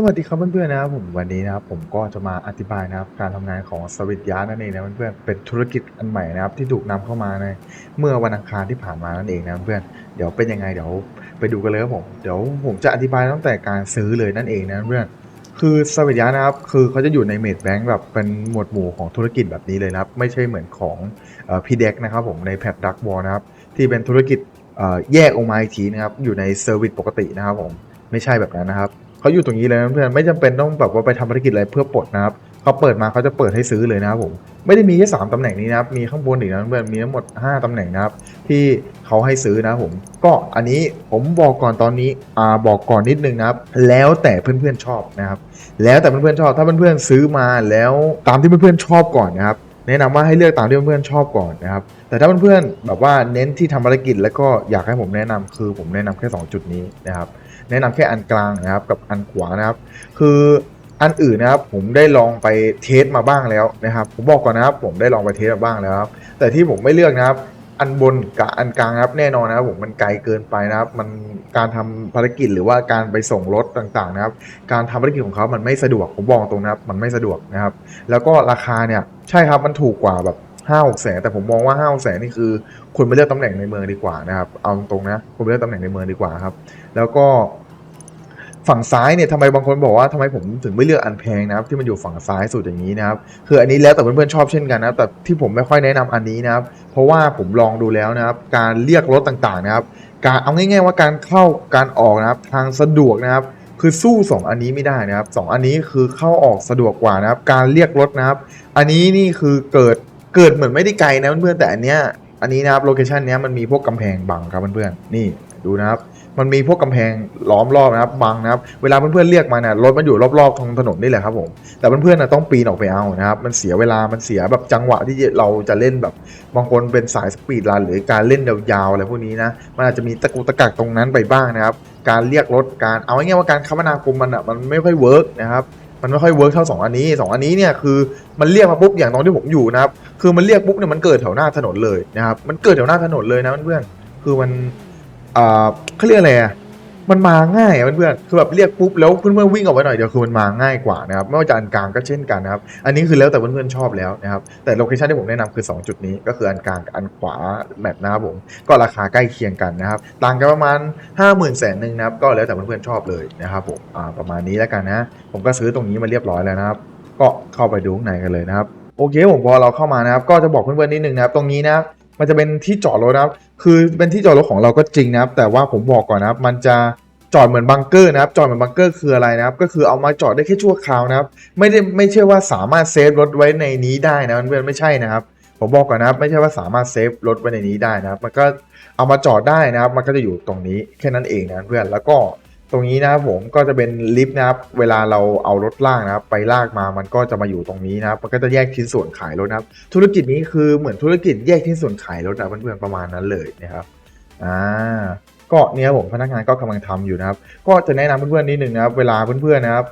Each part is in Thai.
สวัสดีครับเพื่อนๆนะครับผมวันนี้นะครับผมก็จะมาอธิบายนะครับการทำงานของสวิตยานั่นเองนะเพื่อนๆเป็นธุรกิจอันใหม่นะครับที่ถูกนำเข้ามาในเมื่อวันอังคารที่ผ่านมานั่นเองนะเพื่อนเดี๋ยวเป็นยังไงเดี๋ยวไปดูกันเลยครับผมเดี๋ยวผมจะอธิบายตั้งแต่การซื้อเลยนั่นเองนะเพื่อนคือสวิตยานะครับคือเขาจะอยู่ในเมดแบงค์แบบเป็นหมวดหมู่ของธุรกิจแบบนี้เลยนะครับไม่ใช่เหมือนของพีเด็กนะครับผมในแพดดักวอลนะครับที่เป็นธุรกิจแยกออกมาอีกทีนะครับอยู่ในเซอร์วิสปกตินะครับผมไม่ใช่แบบนั้นนะครับ เขาอยู่ตรงนี้เลยนะเพื่อนไม่จำเป็นต้องแบบว่าไปทำภารกิจอะไรเพื่อปลดนะครับเขาเปิดมาเขาจะเปิดให้ซื้อเลยนะครับผมไม่ได้มีแค่สามตำแหน่งนี้นะครับมีข้างบนอีกนะเพื่อนมีทั้งหมด 5ตำแหน่งนะครับที่เขาให้ซื้อนะผม ก็อันนี้ผมบอกก่อนตอนนี้อ่าบอกก่อนนิดนึงนะครับแล้วแต่เพื่อนๆชอบนะครับแล้วแต่เพื่อนๆชอบถ้าเพื่อนๆซื้อมาแล้วตามที่เพื่อนๆชอบก่อนนะครับแนะนำว่าให้เลือกตามที่เพื่อนๆชอบก่อนนะครับ แต่ถ้าเพื่อนๆแบบว่าเน้นที่ทำภารกิจแล้วก็อยากให้ผมแนะนำคือผมแนะนำแค่สองจุดนี้นะครับ แนะนำแค่อันกลางนะครับกับอันขวานะครับ คืออันอื่นนะครับผมได้ลองไปเทสมาบ้างแล้วนะครับ ผมบอกก่อนนะครับ ผมได้ลองไปเทสมาบ้างแล้วครับแต่ที่ผมไม่เลือกนะครับ อันบนกับอันกลางครับแน่นอนนะครับ ผมมันไกลเกินไปนะครับ มันการทำภารกิจหรือว่าการไปส่งรถต่างๆนะครับ การทำภารกิจของเขามันไม่สะดวกผมบอกตรงนะครับ มันไม่สะดวกนะครับ แล้วก็ราคาเนี่ยใช่ครับมันถูกกว่าแบบ ห้าหกแสนแต่ผมมองว่าห้าหกแสนนี่คือคุณไปเลือกตำแหน่งในเมืองดีกว่านะครับเอาตรงๆนะคุณไปเลือกตำแหน่งในเมืองดีกว่าครับ แล้วก็ฝั่งซ้ายเนี่ยทำไมบางคนบอกว่าทำไมผมถึงไม่เลือกอันแพงนะครับที่มันอยู่ฝั่งซ้ายสุดอย่างนี้นะครับคืออันนี้แล้วแต่เพื่อนๆชอบเช่นกันนะแต่ที่ผมไม่ค่อยแนะนำอันนี้นะครับเพราะว่าผมลองดูแล้วนะครับ การเรียกรถต่างๆนะครับ การเอาง่าย ๆ ว่าการเข้าการออกนะครับทางสะดวกนะครับ คือสู้ 2 อันนี้ไม่ได้นะครับสองอันนี้คือเข้าออกสะดวกกว่านะครับ การเรียกรถนะครับ อันนี้นี่คือเกิด เกิดเหมือนไม่ได้ไกลนะเพื่อนๆแต่อันเนี้ยอันนี้นะครับโลเคชันเนี้ยมันมีพวกกำแพงบังครับเพื่อนๆนี่ดูนะครับมันมีพวกกำแพงล้อมรอบนะครับบังนะครับ เวลาเพื่อนๆเรียกมาเนี่ยรถมันอยู่รอบๆทางถนนนี่แหละครับผมแต่เพื่อนๆนะต้องปีนออกไปเอานะครับมันเสียเวลามันเสียแบบจังหวะที่เราจะเล่นแบบบางคนเป็นสายสปีดรันหรือการเล่นยาวๆอะไรพวกนี้นะมันอาจจะมีตะกุตะกักตรงนั้นไปบ้างนะครับ การเรียกรถการเอาง่ายๆว่าการคมนาคมมันอะมันไม่ค่อยเวิร์กนะครับ มันไม่ค่อยเวิร์กเท่าสองอันนี้สองอันนี้เนี่ยคือมันเรียกมาปุ๊บอย่างตอนที่ผมอยู่นะครับคือมันเรียกปุ๊บเนี่ยมันเกิดแถวหน้าถนนเลยนะครับมันเกิดแถวหน้าถนนเลยนะเพื่อนๆคือมันอ่าเขาเรียกอะไรอะ มันมาง่ายอะเพื่อนๆคือแบบเรียกปุ๊บแล้วเพื่อนๆวิ่งออกไปหน่อยเดียวคือมันมาง่ายกว่านะครับไม่ว่าจะอันกลางก็เช่นกันนะครับอันนี้คือแล้วแต่เพื่อนๆชอบแล้วนะครับแต่โลเคชันที่ผมแนะนำคือ 2 จุดนี้ก็คืออันกลางกับอันขวาแมปนะครับผมก็ราคาใกล้เคียงกันนะครับต่างกันประมาณ 5 0 0 0 0แสนหนึ่งนะครับก็แล้วแต่เพื่อนๆชอบเลยนะครับผมอ่าประมาณนี้แล้วกันนะผมก็ซื้อตรงนี้มาเรียบร้อยแล้วนะครับก็เข้าไปดูข้างในกันเลยนะครับโอเคผมพอเราเข้ามานะครับก็จะบอกเพื่อนๆนิดนึงนะครับตรงนี้นะครับมันจะเป็นที่จอดรถนะครับ คือเป็นที่จอดรถของเราก็จริงนะครับ แต่ว่าผมบอกก่อนนะครับ มันจะจอดเหมือนบังเกอร์นะครับ จอดเหมือนบังเกอร์คืออะไรนะครับ ก็คือเอามาจอดได้แค่ชั่วคราวนะครับ ไม่ได้ไม่ใช่ว่าสามารถเซฟรถไว้ในนี้ได้นะเพื่อนไม่ใช่นะครับ ผมบอกก่อนนะครับ ไม่ใช่ว่าสามารถเซฟรถไว้ในนี้ได้นะครับ มันก็เอามาจอดได้นะครับ มันก็จะอยู่ตรงนี้แค่นั้นเองนะเพื่อน แล้วก็ ตรงนี้นะครับผมก็จะเป็นลิฟต์นะครับ เวลาเราเอารถลากนะครับ ไปลากมามันก็จะมาอยู่ตรงนี้นะครับ มันก็จะแยกชิ้นส่วนขายรถนะครับ ธุรกิจนี้คือเหมือนธุรกิจแยกชิ้นส่วนขายรถนะเพื่อนๆประมาณนั้นเลยนะครับอ่าก็เนี่ยผมพนักงานก็กำลังทำอยู่นะครับ ก็จะแนะนำเพื่อนๆนิดนึงนะครับ เวลาเพื่อนๆนะครับ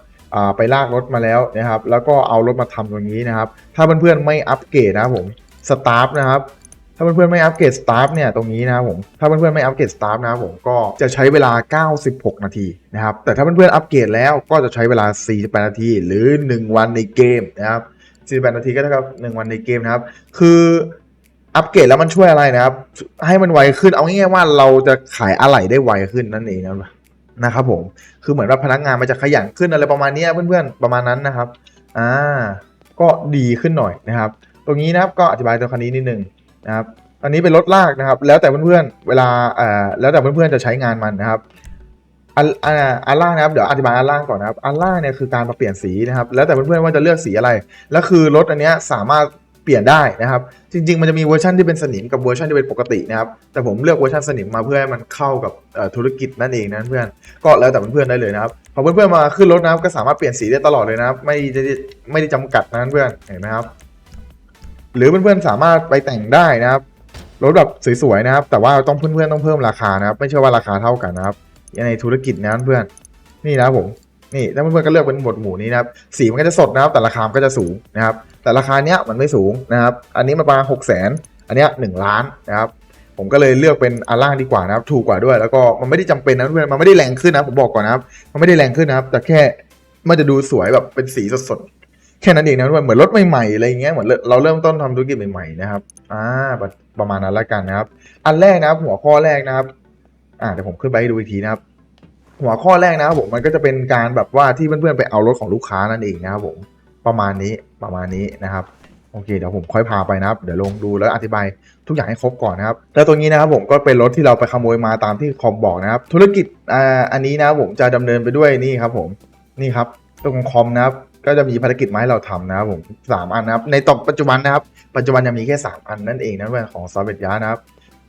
ไปลากรถมาแล้วนะครับ แล้วก็เอารถมาทำตรงนี้นะครับ ถ้าเพื่อนๆไม่อัปเกรดนะครับผมสตาฟนะครับ ถ้าเพื่อนๆไม่อัปเกรดสตาฟเนี่ยตรงนี้นะครับผมถ้าเพื่อนๆไม่อัปเกรดสตาฟนะครับผมก็จะใช้เวลา 96 นาทีนะครับแต่ถ้าเพื่อนๆอัปเกรดแล้วก็จะใช้เวลา 48 นาที หรือ 1 วันในเกมนะครับ48 นาทีก็เท่ากับ 1 วันในเกมนะครับ คืออัปเกรดแล้วมันช่วยอะไรนะครับ ให้มันไวขึ้นเอาง่ายๆว่าเราจะขายอะไหล่ได้ไวขึ้นนั่นเองนะนะครับผมคือเหมือนว่าพนักงานมันจะขยันขึ้นอะไรประมาณนี้เพื่อนๆประมาณนั้นนะครับอ่าก็ดีขึ้นหน่อยนะครับ ตรงนี้นะครับก็อธิบายตัวคันนี้นิดนึง นะครับอันนี้เป็นรถลากนะครับ แล้วแต่เพื่อนๆเวลาเอ่อแล้วแต่เพื่อนๆจะใช้งานมันนะครับอันอันล่างนะครับเดี๋ยวอธิบายอันล่างก่อนนะครับอันล่างเนี่ยคือการมาเปลี่ยนสีนะครับ แล้วแต่เพื่อนๆว่าจะเลือกสีอะไร แล้วคือรถอันเนี้ยสามารถเปลี่ยนได้นะครับ จริง ๆ มันจะมีเวอร์ชันที่เป็นสนิมกับเวอร์ชันที่เป็นปกตินะครับ แต่ผมเลือกเวอร์ชันสนิมมาเพื่อให้มันเข้ากับธุรกิจนั่นเองนะเพื่อนก็แล้วแต่เพื่อนๆได้เลยนะครับพอเพื่อนๆมาขึ้นรถนะครับก็สามารถเปลี่ยนสีได้ตลอดเลยนะครับ ไม่ได้ไม่ได้จำกัดนะเพื่อนเห็นไหมครับ หรือเพื่อนๆสามารถไปแต่งได้นะครับรถแบบสวยๆนะครับ แต่ว่าต้องเพื่อนๆต้องเพิ่มราคานะครับ ไม่ใช่ว่าราคาเท่ากันนะครับในธุรกิจนะเพื่อนนี่นะผมนี่ถ้าเพื่อนๆก็เลือกเป็นหมวดหมู่นี้นะครับสีมันก็จะสดนะครับ แต่ราคามันก็จะสูงนะครับ แต่ราคาเนี้ยมันไม่สูงนะครับ อันนี้มันประมาณหกแสนอันเนี้ยหนึ่งล้านนะครับ ผมก็เลยเลือกเป็นอันล่างดีกว่านะครับ ถูกกว่าด้วย แล้วก็มันไม่ได้จำเป็นนะเพื่อนมันไม่ได้แรงขึ้นนะผมบอกก่อนนะครับ มันไม่ได้แรงขึ้นนะครับ แต่แค่มันจะดูสวยแบบเป็นสีสด แค่นั้นเองนะเหมือนรถใหม่ๆอะไรอย่างเงี้ยเหมือนเราเริ่มต้นทำธุรกิจใหม่ๆนะครับอ่าประมาณนั้นละกันนะครับ อันแรกนะครับหัวข้อแรกนะครับ อ่าเดี๋ยวผมขึ้นไปให้ดูอีกทีนะครับ หัวข้อแรกนะครับผมมันก็จะเป็นการแบบว่าที่เพื่อนๆไปเอารถของลูกค้านั่นเองนะครับผมประมาณนี้ประมาณนี้นะครับโอเคเดี๋ยวผมค่อยพาไปนะครับ เดี๋ยวลงดูแล้วอธิบายทุกอย่างให้ครบก่อนนะครับ แล้วตัวนี้นะครับผมก็เป็นรถที่เราไปขโมยมาตามที่คอมบอกนะครับ ธุรกิจอ่าอันนี้นะผมจะดำเนินไปด้วยนี่ครับผมนี่ครับตรงคอมนะครับ ก็จะมีภารกิจมาให้เราทำนะครับผมสามอันนะครับ ในตอนปัจจุบันนะครับ ปัจจุบันยังมีแค่สามอันนั่นเองนะเพื่อนของซอฟเวตยานะครับ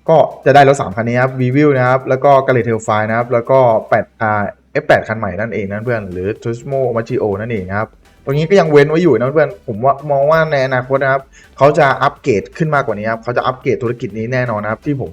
ก็จะได้รถสามคันนี้ครับวีวิวนะครับ แล้วก็กาเลเทลไฟนะครับ แล้วก็8อ่า F8 คันใหม่นั่นเองนั่นเพื่อน หรือ Turismo Machio นั่นเองนะครับตรงนี้ก็ยังเว้นไว้อยู่นะเพื่อนผมว่ามองว่าในอนาคตนะครับเขาจะอัปเกรดขึ้นมากกว่านี้ครับเขาจะอัปเกรดธุรกิจนี้แน่นอนนะครับ ที่ผม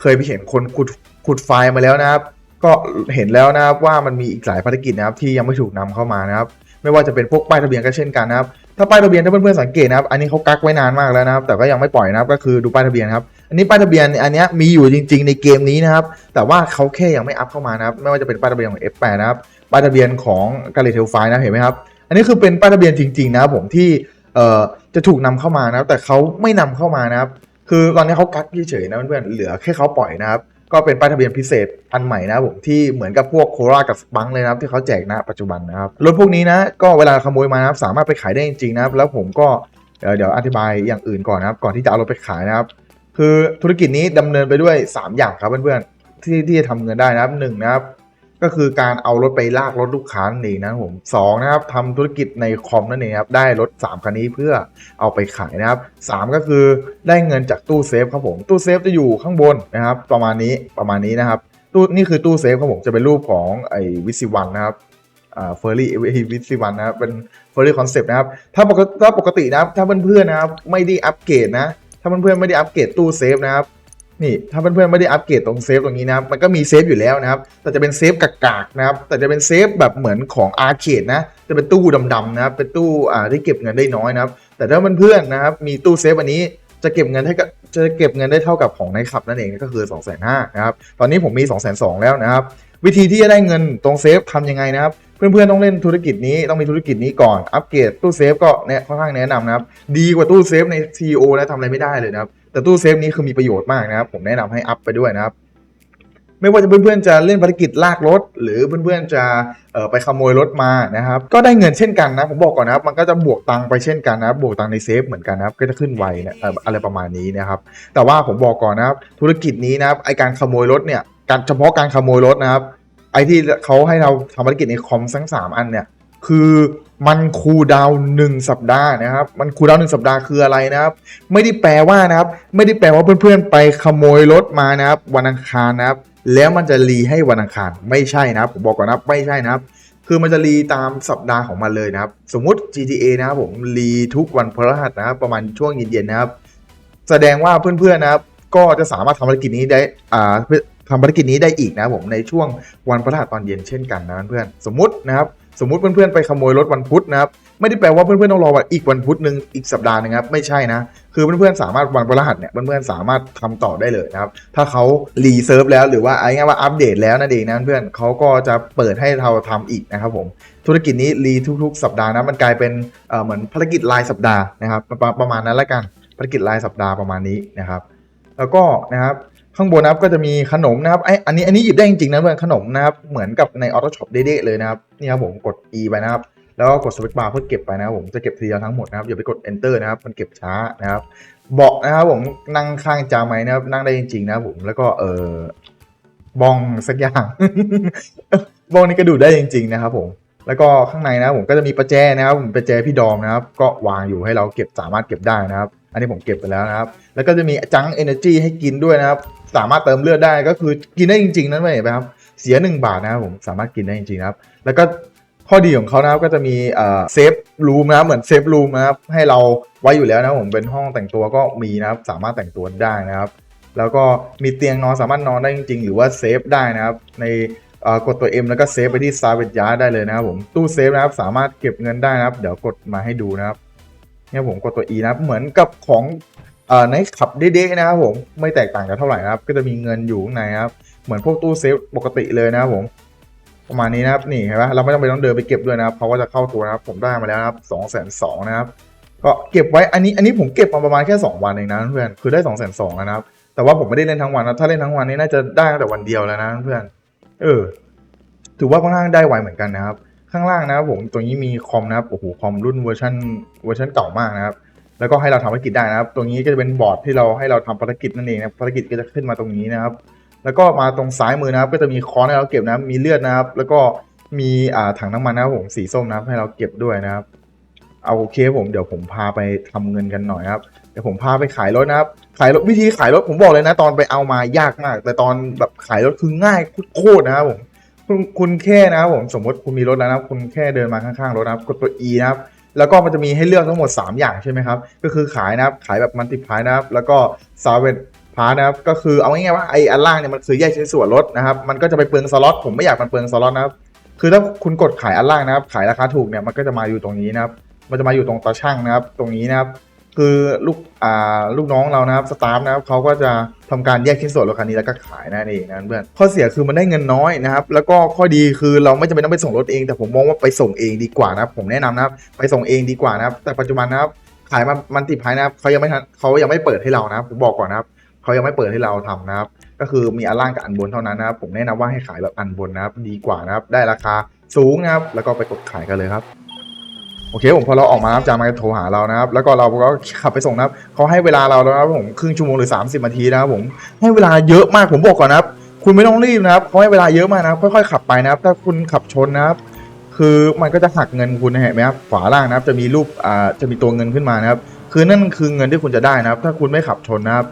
เคยไปเห็นคนขุดขุดไฟล์มาแล้วนะครับ ก็เห็นแล้วนะครับว่ามันมีอีกหลายภารกิจนะครับที่ยังไม่ถูกนำเข้ามานะครับ ไม่ว่าจะเป็นพวกป้ายทะเบียนก็เช่นกันนะครับถ้าป้ายทะเบียนถ้าเพื่อนๆสังเกตนะครับอันนี้เขากักไว้นานมากแล้วนะครับแต่ก็ยังไม่ปล่อยนะครับก็คือดูป้ายทะเบียนครับอันนี้ป้ายทะเบียนอันนี้มีอยู่จริง ๆ ในเกมนี้นะครับแต่ว่าเขาแค่ยังไม่อัพเข้ามานะครับไม่ว่าจะเป็นป้ายทะเบียนของ F8 นะครับป้ายทะเบียนของกาเลเทลไฟนะเห็นไหมครับอันนี้คือเป็นป้ายทะเบียนจริง ๆ นะครับผมที่เอ่อจะถูกนำเข้ามานะครับแต่เขาไม่นำเข้ามานะครับคือตอนนี้เขากักเฉยๆนะเพื่อนๆเหลือแค่เขาปล่อยนะครับ ก็เป็นป้ายทะเบียนพิเศษอันใหม่นะผมที่เหมือนกับพวกโครากับสปังเลยนะครับที่เขาแจกนะปัจจุบันนะครับรถพวกนี้นะก็เวลาขโมยมานะครับสามารถไปขายได้จริงๆนะครับแล้วผมก็เดี๋ยวอธิบายอย่างอื่นก่อนนะครับ ก่อนที่จะเอารถไปขายนะครับ คือธุรกิจนี้ดำเนินไปด้วย 3 อย่างครับเพื่อนๆที่ที่จะทำเงินได้นะครับหนึ่งนะครับ ก็คือการเอารถไปลากรถลูกค้านั่นเองนะผมสองนะครับทำธุรกิจในคอมนั่นเองครับได้รถ 3คันนี้เพื่อเอาไปขายนะครับสามก็คือได้เงินจากตู้เซฟครับผมตู้เซฟจะอยู่ข้างบนนะครับประมาณนี้ประมาณนี้นะครับตู้นี่คือตู้เซฟครับผมจะเป็นรูปของไอ้วิซิวันนะครับอ่าเฟอร์รี่วิซิวันนะครับเป็นเฟอร์รี่คอนเซปต์นะครับถ้าปกติถ้าปกตินะครับถ้าเพื่อนๆนะครับไม่ได้อัปเกรดนะถ้าเพื่อนๆไม่ได้อัปเกรดตู้เซฟนะครับ นี่ถ้าเพื่อนๆไม่ได้อัปเกรดตรงเซฟตรงนี้นะครับมันก็มีเซฟอยู่แล้วนะครับ แต่จะเป็นเซฟกากๆนะครับ แต่จะเป็นเซฟแบบเหมือนของอาร์เคดนะ จะเป็นตู้ดำๆนะครับ เป็นตู้อ่าที่เก็บเงินได้น้อยนะครับ แต่ถ้าเพื่อนๆนะครับ มีตู้เซฟอันนี้จะเก็บเงินให้กับจะเก็บเงินได้เท่ากับของในขับนั่นเองก็คือ 2 5 0 0 0นะครับ ตอนนี้ผมมี 2 2 0 0 0แล้วนะครับ วิธีที่จะได้เงินตรงเซฟทำยังไงนะครับ เพื่อนๆต้องเล่นธุรกิจนี้ต้องมีธุรกิจนี้ก่อน อัปเกรดตู้เซฟก็เนี่ยค่อนข้างแนะนำนะครับ ดีกว่าตู้เซฟใน CEO นะทำอะไรไม่ได้เลยนะครับ แต่ตู้เซฟนี้คือมีประโยชน์มากนะครับผมแนะนำให้อัพไปด้วยนะครับ ไม่ว่าจะเพื่อนๆจะเล่นภารกิจลากรถ หรือเพื่อนๆจะเอ่อไปขโมยรถมานะครับ ก็ได้เงินเช่นกันนะผมบอกก่อนนะครับ มันก็จะบวกตังค์ไปเช่นกันนะบบวกตังค์ในเซฟเหมือนกันนะครับก็จะขึ้นไวนะเอ่ออะไรประมาณนี้นะครับ แต่ว่าผมบอกก่อนนะครับ ธุรกิจนี้นะครับไอการขโมยรถเนี่ยการเฉพาะการขโมยรถนะครับไอที่เขาให้เราทำภารกิจในคอมทั้งสามอันเนี่ย คือมันคูดาวหนึ่งสัปดาห์นะครับ มันคูดาวหนึ่งสัปดาห์คืออะไรนะครับ ไม่ได้แปลว่านะครับ ไม่ได้แปลว่าเพื่อนๆไปขโมยรถมานะครับ วันอังคารนะครับ แล้วมันจะรีให้วันอังคารไม่ใช่นะครับผมบอกก่อนนะครับไม่ใช่นะครับ คือมันจะรีตามสัปดาห์ของมันเลยนะครับ สมมุติ GTA นะครับผมรีทุกวันพฤหัสนะครับ ประมาณช่วงเย็นๆนะครับ แสดงว่าเพื่อนๆนะครับ ก็จะสามารถทำภารกิจนี้ได้อ่าทำภารกิจนี้ได้อีกนะครับผมในช่วงวันพฤหัสตอนเย็นเช่นกันนะเพื่อนๆสมมุตินะครับ สมมุติเพื่อนๆไปขโมยรถวันพุธนะครับไม่ได้แปลว่าเพื่อนๆต้องรอวันอีกวันพุธหนึ่งอีกสัปดาห์นึงครับไม่ใช่นะคือเพื่อนๆสามารถวันพฤหัสเนี่ยเพื่อนๆสามารถทำต่อได้เลยนะครับถ้าเขารีเซิร์ฟแล้วหรือว่าเอาง่ายว่าอัปเดตแล้วนั่นเองนะเพื่อนเขาก็จะเปิดให้เราทำอีกนะครับผมธุรกิจนี้รีทุกๆ สัปดาห์นะมันกลายเป็นเหมือนภารกิจรายสัปดาห์นะครับประประมาณนั้นละกันภารกิจรายสัปดาห์ประมาณนี้นะครับ แล้วก็นะครับ ข้างบนนะครับก็จะมีขนมนะครับไออันนี้อันนี้หยิบได้จริงๆนะเพื่อนขนมนะครับเหมือนกับในออโต้ช็อปเด้ๆเลยนะครับนี่ครับผมกด E ไปนะครับแล้วก็กดสวิตช์บาร์เพื่อเก็บไปนะครับผมจะเก็บทีเดียวทั้งหมดนะครับอย่าไปกด enter นะครับมันเก็บช้านะครับเบาะนะครับผมนั่งข้างจาไหมนะครับนั่งได้จริงๆนะครับผมแล้วก็เออบองสักอย่างบองนี่ก็ดูดได้จริง ๆ นะครับผมแล้วก็ข้างในนะครับผมก็จะมีประแจนะครับผมประแจพี่ดอมนะครับ ก็วางอยู่ให้เราเก็บสามารถเก็บได้นะครับ อันนี้ผมเก็บไปแล้วนะครับ แล้วก็จะมีจังเอเนอร์จีให้กินด้วยนะครับ สามารถเติมเลือดได้ก็คือกินได้จริงๆนั่นเองนะครับเสีย 1 บาทนะครับผมสามารถกินได้จริงๆนะครับแล้วก็ข้อดีของเขานะครับก็จะมีเซฟรูมนะเหมือนเซฟรูมนะครับให้เราไว้อยู่แล้วนะผมเป็นห้องแต่งตัวก็มีนะครับสามารถแต่งตัวได้นะครับ แล้วก็มีเตียงนอนสามารถนอนได้จริง ๆ หรือว่าเซฟได้นะครับ ในกดตัว M แล้วก็เซฟไปที่ซาเว y ยาได้เลยนะครับผมตู้เซฟนะครับสามารถเก็บเงินได้นะครับ เดี๋ยวกดมาให้ดูนะครับเนี่ยผมกดตัว E นะครับเหมือนกับของ ในขับเด้ๆนะครับผมไม่แตกต่างกันเท่าไหร่นะครับ ก็จะมีเงินอยู่ข้างในครับเหมือนพวกตู้เซฟปกติเลยนะครับผม ประมาณนี้นะครับนี่เห็นไหมเราไม่ต้องไปต้องเดินไปเก็บด้วยนะครับเขาก็จะเข้าตัวนะครับ ผมได้มาแล้วนะครับสองแสนสองนะครับก็เก็บไว้อันนี้อันนี้ผมเก็บมาประมาณแค่สองวันเองนะเพื่อนคือได้สองแสนสองนะครับ แต่ว่าผมไม่ได้เล่นทั้งวันนะถ้าเล่นทั้งวันนี้น่าจะได้แต่วันเดียวแล้วนะเพื่อน เออ ถือว่าค่อนข้างได้ไวเหมือนกันนะครับ ข้างล่างนะครับผมตรงนี้มีคอมนะครับโอ้โหคอมรุ่นเวอร์ชันเวอร์ชันเก่ามากนะครับ แล้วก็ให้เราทำภารกิจได้นะครับ ตรงนี้ก็จะเป็นบอร์ดที่เราให้เราทำภารกิจนั่นเองนะภารกิจก็จะขึ้นมาตรงนี้นะครับ แล้วก็มาตรงซ้ายมือนะครับ ก็จะมีค้อนให้เราเก็บนะครับ มีเลือดนะครับ แล้วก็มีอ่าถังน้ำมันนะครับผมสีส้มนะครับให้เราเก็บด้วยนะครับ เอาโอเคผมเดี๋ยวผมพาไปทำเงินกันหน่อยครับ เดี๋ยวผมพาไปขายรถนะครับ ขายรถวิธีขายรถผมบอกเลยนะ ตอนไปเอามายากมาก แต่ตอนแบบขายรถคือง่ายโคตรนะครับผมคุณคุณแค่นะครับผมสมมติคุณมีรถแล้วนะครับ คุณแค่เดินมาข้างๆรถนะครับ กดตัว E นะครับ แล้วก็มันจะมีให้เลือกทั้งหมด 3 อย่างใช่ไหมครับ ก็คือขายนะครับ ขายแบบมันติพายนะครับ แล้วก็ซาวเวตพาร์นะครับ ก็คือเอาง่ายๆว่าไอ้อันล่างเนี่ยมันคือแยกชิ้นส่วนรถนะครับ มันก็จะไปเปลืองสล็อต ผมไม่อยากมันเปลืองสล็อตนะครับ คือถ้าคุณกดขายอันล่างนะครับ ขายราคาถูกเนี่ย มันก็จะมาอยู่ตรงนี้นะครับ มันจะมาอยู่ตรงตาช่างนะครับ ตรงนี้นะครับ คือลูกอ่าลูกน้องเรานะครับสตาฟนะครับเขาก็จะทำการแยกชิ้นส่วนรถคันนี้แล้วก็ขายนั่นเองนะเพื่อนข้อเสียคือมันได้เงินน้อยนะครับ แล้วก็ข้อดีคือเราไม่จำเป็นต้องไปส่งรถเอง แต่ผมมองว่าไปส่งเองดีกว่านะครับ ผมแนะนำนะครับ ไปส่งเองดีกว่านะครับ แต่ปัจจุบันนะครับขายมามันติดภายนะครับเขายังไม่เขายังไม่เปิดให้เรานะครับผมบอกก่อนนะครับเขายังไม่เปิดให้เราทำนะครับ ก็คือมีอันล่างกับอันบนเท่านั้นนะครับผมแนะนำว่าให้ขายแบบอันบนนะครับ ดีกว่านะครับ ได้ราคาสูงนะครับ แล้วก็ไปกดขายกันเลยครับ โอเคผมพอเราออกมาครับจามาโทรหาเรานะครับ แล้วก็เราก็ขับไปส่งนะครับเขาให้เวลาเราแล้วนะครับผมครึ่งชั่วโมงหรือ 30นาทีนะครับผมให้เวลาเยอะมากผมบอกก่อนนะครับ คุณไม่ต้องรีบนะครับเขาให้เวลาเยอะมากนะครับค่อยๆขับไปนะครับ ถ้าคุณขับชนนะครับ คือมันก็จะหักเงินคุณนะเห็นไหมครับขวาล่างนะครับ จะมีรูปอ่าจะมีตัวเงินขึ้นมานะครับ คือนั่นคือเงินที่คุณจะได้นะครับ ถ้าคุณไม่ขับชนนะครับ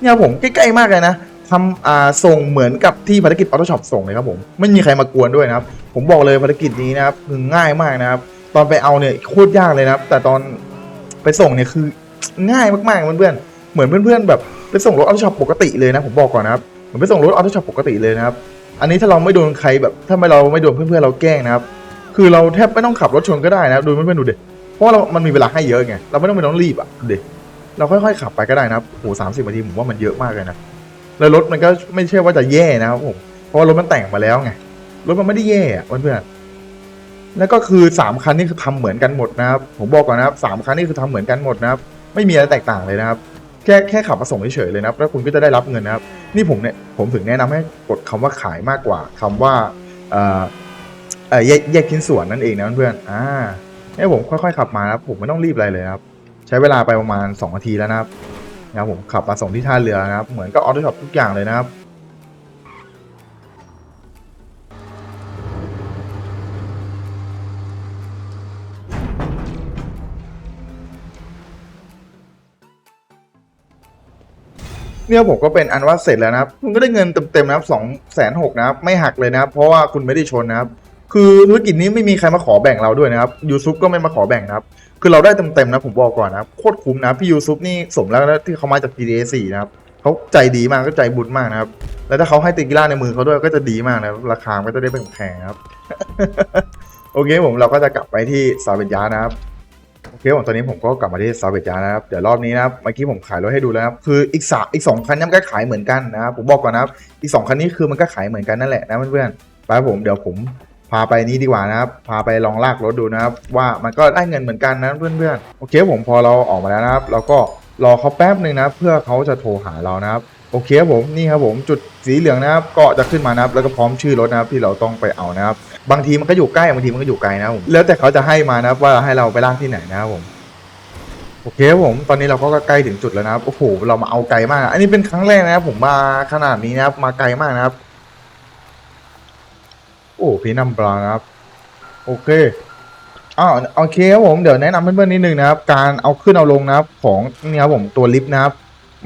เนี่ยผมใกล้ๆมากเลยนะทำอ่าส่งเหมือนกับที่ภารกิจออโต้ช็อปส่งเลยครับผมไม่มีใครมากวนด้วยนะครับ ผมบอกเลยภารกิจนี้นะครับคือง่ายมากนะครับ อนไปเอาเนี่ยโคตรยากเลยนะครับ แต่ตอนไปส่งเนี่ยคือง่ายมากๆเพื่อนๆเหมือนเพื่อนๆแบบไปส่งรถออโต้ช็อปปกติเลยนะผมบอกก่อนนะครับเหมือนไปส่งรถออโต้ช็อปปกติเลยนะครับ อันนี้ถ้าเราไม่โดนใครแบบถ้าไม่เราไม่โดนเพื่อนๆเราแกล้งนะครับ คือเราแทบไม่ต้องขับรถชนก็ได้นะดูเพื่อนๆดูเด็เพราะว่าเรา มันมีเวลาให้เยอะไง เราไม่ต้องไปต้องรีบอะเด็เราค่อยๆขับไปก็ได้นะครับโอ้สามสิบนาทีผมว่ามันเยอะมากเลยนะ แล้วรถมันก็ไม่ใช่ว่าจะแย่นะครับผม เพราะรถมันแต่งมาแล้วไง รถมันไม่ได้แย่เพื่อนๆ แล้วก็คือสามคันนี่คือทำเหมือนกันหมดนะครับ ผมบอกก่อนนะครับสามคันนี่คือทำเหมือนกันหมดนะครับ ไม่มีอะไรแตกต่างเลยนะครับ แค่แค่ขับมาส่งเฉยๆเลยนะครับ แล้วคุณก็จะได้รับเงินนะครับ นี่ผมเนี่ยผมถึงแนะนำให้กดคำว่าขายมากกว่าคำว่าเอ่อเอ่อแยกแยกชิ้นส่วนนั่นเองนะเพื่อนๆอ่าให้ผมค่อยๆขับมาครับผมไม่ต้องรีบอะไรเลยครับ ใช้เวลาไปประมาณ2นาทีแล้วนะครับนะครับผมขับมาส่งที่ท่าเรือนะครับ เหมือนกับออโต้ช็อปทุกอย่างเลยนะครับ เนี่ยผมก็เป็นอันว่าเสร็จแล้วนะครับคุณก็ได้เงินเต็มๆนะครับสองแสนหกนะครับไม่หักเลยนะครับเพราะว่าคุณไม่ได้ชนนะครับคือธุรกิจนี้ไม่มีใครมาขอแบ่งเราด้วยนะครับยูซุปก็ไม่มาขอแบ่งนะครับคือเราได้เต็มๆนะผมบอกก่อนนะครับโคตรคุ้มนะพี่ยูซุปนี่สมแล้วนะที่เขามาจาก GTA 4นะครับเขาใจดีมากก็ใจบุญมากนะครับแล้วถ้าเขาให้ติกิล่าในมือเขาด้วยก็จะดีมากนะราคาก็จะได้แพงครับ โอเคผมเราก็จะกลับไปที่ซาเวตยานะครับ โอเคผมตอนนี้ผมก็กลับมาที่ซาเวตยานะครับเดี๋ยวรอบนี้นะครับเมื่อกี้ผมขายรถให้ดูแล้วครับคืออีกสาอีกสองคันนี้มันก็ขายเหมือนกันนะครับผมบอกก่อนนะครับอีกสองคันนี้คือมันก็ขายเหมือนกันนั่นแหละนะเพื่อนๆไปครับผมเดี๋ยวผมพาไปนี้ดีกว่านะครับ พาไปลองลากรถดูนะครับ ว่ามันก็ได้เงินเหมือนกันนะเพื่อนๆโอเคผมพอเราออกมาแล้วนะครับ เราก็รอเขาแป๊บหนึ่งนะ เพื่อเขาจะโทรหาเรานะครับ โอเคครับผมนี่ครับผมจุดสีเหลืองนะครับก็จะขึ้นมานะครับแล้วก็พร้อมชื่อรถนะครับที่เราต้องไปเอานะครับ บางทีมันก็อยู่ใกล้บางทีมันก็อยู่ไกลนะครับผมแล้วแต่เขาจะให้มานะครับว่าให้เราไปลากที่ไหนนะครับผมโอเคครับผมตอนนี้เราก็ใกล้ถึงจุดแล้วนะครับโอ้โหเรามาเอาไกลมาก อันนี้เป็นครั้งแรกนะครับ ผมมาขนาดนี้นะครับ มาไกลมากนะครับ โอ้พี่นัมบรานะครับ โอเคอ้าวโอเคครับผมเดี๋ยวแนะนำเพื่อนๆนิดนึงนะครับ การเอาขึ้นเอาลงนะครับ ของนี่ครับผมตัวลิฟต์นะครับ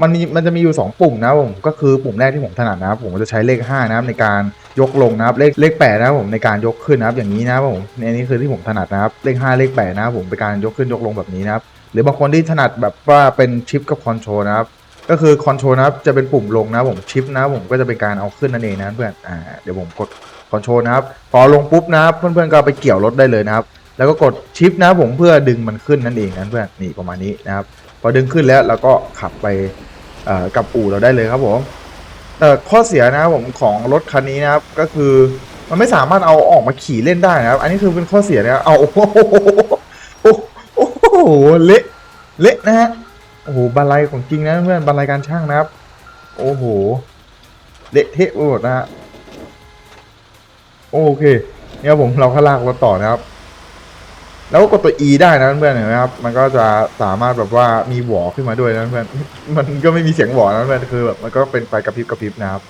มันมีมันจะมีอยู่สองปุ่มนะผมก็คือปุ่มแรกที่ผมถนัดนะครับผมจะใช้เลขห้านะครับในการยกลงนะครับเลขเลขแปดนะครับผมในการยกขึ้นนะครับอย่างนี้นะครับผมในนี้คือที่ผมถนัดนะครับเลขห้าเลขแปดนะครับผมเป็นการยกขึ้นยกลงแบบนี้นะครับหรือบางคนที่ถนัดแบบว่าเป็นชิปกับคอนโทรลนะครับก็คือคอนโทรลนะครับจะเป็นปุ่มลงนะผมชิปนะผมก็จะเป็นการเอาขึ้นนั่นเองนะเพื่อนอ่าเดี๋ยวผมกดคอนโทรลนะครับพอลงปุ๊บนะครับเพื่อนๆก็เอาไปเกี่ยวรถได้เลยนะครับแล้วก็กดชิปนะผมเพื่อดึงมันขึ้นนั่นเองนะเพื่อนนี่ประมาณนี้นะครับพอดึงขึ้นแล้วเราก็ขับไป กับอู่เราได้เลยครับผมแต่ข้อเสียนะครับผมของรถคันนี้นะครับก็คือมันไม่สามารถเอาออกมาขี่เล่นได้นะครับ อันนี้คือเป็นข้อเสียนะครับเอาโอ้โหโอ้โหเละเละนะฮะโอ้โหบันไลของจริงนะเพื่อนบันไลการช่างนะครับ โอ้โหเละเทะไปหมดนะฮะโอเคเนี่ยผมเราก็ลากรถต่อนะครับ แล้วก็กดตัว E ได้นะเพื่อนเห็นไหมครับ มันก็จะสามารถแบบว่ามีหวอขึ้นมาด้วยนะเพื่อน มันก็ไม่มีเสียงหวอนะเพื่อน คือแบบมันก็เป็นไฟกระพริบกระพริบนะครับ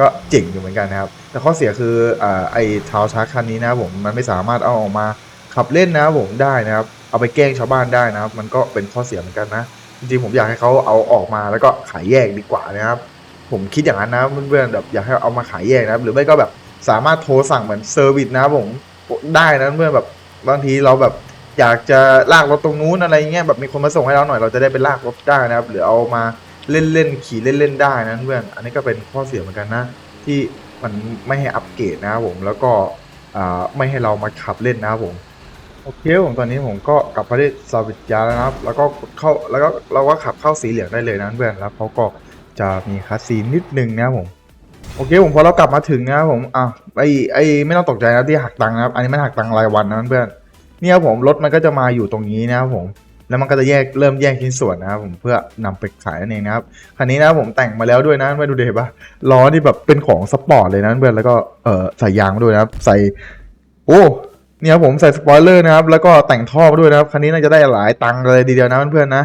ก็เจ๋งอยู่เหมือนกันนะครับ แต่ข้อเสียคืออ่าไอ้เท้าชักคันนี้นะผม มันไม่สามารถเอาออกมาขับเล่นนะผมได้นะครับ เอาไปแกล้งชาวบ้านได้นะครับ มันก็เป็นข้อเสียเหมือนกันนะ จริงๆผมอยากให้เขาเอาออกมาแล้วก็ขายแยกดีกว่านะครับ ผมคิดอย่างนั้นนะเพื่อนๆแบบอยากให้เอามาขายแยกนะครับ หรือไม่ก็แบบสามารถโทรสั่งเหมือนเซอร์วิสนะผมได้นะเพื่อนแบบบางทีเราแบบ อยากจะลากรถตรงนู้นอะไรเงี้ยแบบมีคนมาส่งให้เราหน่อยเราจะได้ไปลากรถได้นะครับหรือเอามาเล่นเล่นขี่เล่นเล่นได้นะเพื่อนอันนี้ก็เป็นข้อเสียเหมือนกันนะ ที่มันไม่ให้อัปเกรดนะครับผมแล้วก็อ่าไม่ให้เรามาขับเล่นนะครับผมโอเคผมตอนนี้ผมก็กลับมาได้ซาวิตยาแล้วนะครับ แล้วก็เข้าแล้วก็เราก็ขับเข้าสีเหลืองได้เลยนะเพื่อนแล้วเขาก็จะมีคาสซีนนิดนึงนะครับผมโอเคผมพอเรากลับมาถึงนะครับผมอะไอไอไม่ต้องตกใจนะที่หักตังค์นะครับอันนี้มันหักตังค์รายวันนะเพื่อน เนี่ยครับผมรถมันก็จะมาอยู่ตรงนี้นะครับผมแล้วมันก็จะแยกเริ่มแยกชิ้นส่วนนะครับผมเพื่อนำไปขายนั่นเองนะครับคันนี้นะผมแต่งมาแล้วด้วยนะม่ดูเดปะล้อนี่แบบเป็นของสปอร์ตเลยนะเพื่อนแล้วก็เออใส่ยางมาด้วยนะครับ ใส่โอ้เนี่ยครับผมใส่สปอยเลอร์นะครับแล้วก็แต่งท่อมาด้วยนะครับคันนี้น่าจะได้หลายตังค์เลยทีเดียวนะเพื่อนๆนะ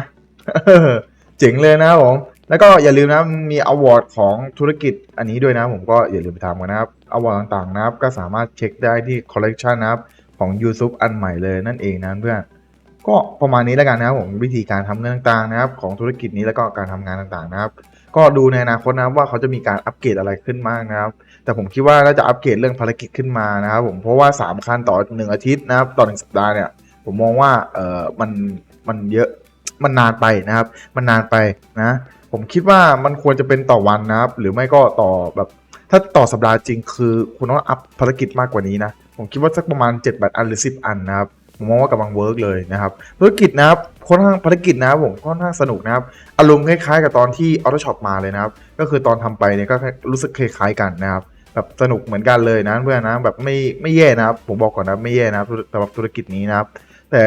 เจ๋งเลยนะครับผมแล้วก็อย่าลืมนะมีอวอร์ดของธุรกิจอันนี้ด้วยนะผมก็อย่าลืมไปทำกันนะครับอวอร์ดต่างๆนะครับ ก็สามารถเช็คได้ที่คอลเลกชันนะครับ ของ YouTube อันใหม่เลยนั่นเองนะเพื่อนก็ประมาณนี้แล้วกันนะครับผมวิธีการทำเงินต่างๆนะครับ ของธุรกิจนี้แล้วก็การทำงานต่างๆนะครับ ก็ดูในอนาคตนะครับว่าเขาจะมีการอัปเกรดอะไรขึ้นมากนะครับ แต่ผมคิดว่าน่าจะอัปเกรดเรื่องภารกิจขึ้นมานะครับผมเพราะว่า 3 คันต่อ 1 อาทิตย์นะครับต่อ 1 สัปดาห์เนี่ยผมมองว่าเออมันมันเยอะมันนานไปนะครับ มันนานไปนะ ผมคิดว่ามันควรจะเป็นต่อวันนะครับ หรือไม่ก็ต่อแบบถ้าต่อสัปดาห์จริงคือคุณต้องอัพภารกิจมากกว่านี้นะ ผมคิดว่าสักประมาณ7 8อันหรือ 10 อันนะครับผมมองว่ากำลังเวิร์กเลยนะครับธุรกิจนะครับค่อนข้างภารกิจนะครับผมค่อนข้างสนุกนะครับอารมณ์คล้ายๆกับตอนที่ออโตช็อปมาเลยนะครับ ก็คือตอนทำไปเนี่ยก็รู้สึกคล้ายๆกันนะครับแบบสนุกเหมือนกันเลยนะเพื่อนนะแบบไม่ไม่แย่นะครับ ผมบอกก่อนนะไม่แย่นะครับสำหรับธุรกิจนี้นะครับ แต่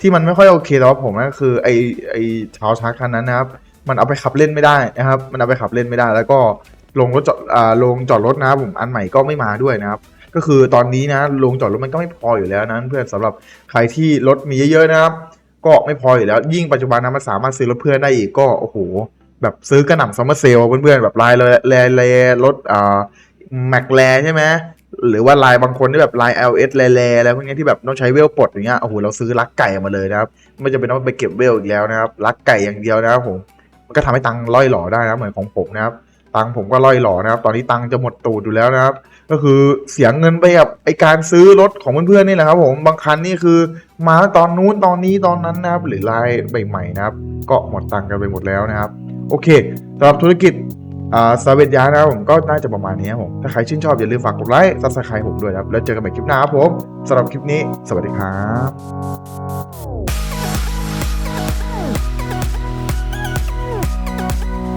ที่มันไม่ค่อยโอเคสำหรับผมก็คือไอไอเท้าช้างคันนั้นนะครับ มันเอาไปขับเล่นไม่ได้นะครับ มันเอาไปขับเล่นไม่ได้ แล้วก็ลงรถจอดอ่าลงจอดรถนะครับผมอันใหม่ก็ไม่มาด้วยนะครับ ก็คือตอนนี้นะลงจอดรถมันก็ไม่พออยู่แล้วนะเพื่อนสำหรับใครที่รถมีเยอะๆนะครับ ก็ไม่พออยู่แล้ว ยิ่งปัจจุบันนะมันสามารถซื้อรถเพื่อนได้อีกก็โอ้โหแบบซื้อกระหน่ำซัมเมอร์เซลเพื่อนๆแบบลายเลยแลแลรถอ่าแม็กแลใช่ไหมหรือว่าลายบางคนที่แบบลาย LS แลแลอะไรพวกนี้ที่แบบต้องใช้เวลปลดอย่างเงี้ยโอ้โหเราซื้อลักไก่มาเลยนะครับไม่จำเป็นต้องไปเก็บเวลอีกแล้วนะครับลักไก่อย่างเดียวนะครับผมมันก็ทำให้ตังค์ล่อยหล่อได้นะเหมือนของผมนะครับ ตังผมก็ล่อยหล่อนะครับ ตอนนี้ตังจะหมดตูดอยู่แล้วนะครับ ก็คือเสียเงินไปกับไอการซื้อรถของเพื่อนๆนี่แหละครับ ผมบางคันนี่คือมาตอนนู้นตอนนี้ตอนนั้นนะครับ หรือลายใหม่ๆนะครับ ก็หมดตังกันไปหมดแล้วนะครับ โอเคสำหรับธุรกิจอ่าซาเวตยานะครับผมก็น่าจะประมาณนี้ครับผม ถ้าใครชื่นชอบอย่าลืมฝากกดไลค์ซับสไครต์ผมด้วยนะครับ แล้วเจอกันใหม่คลิปหน้าครับผมสำหรับคลิปนี้ สวัสดีครับ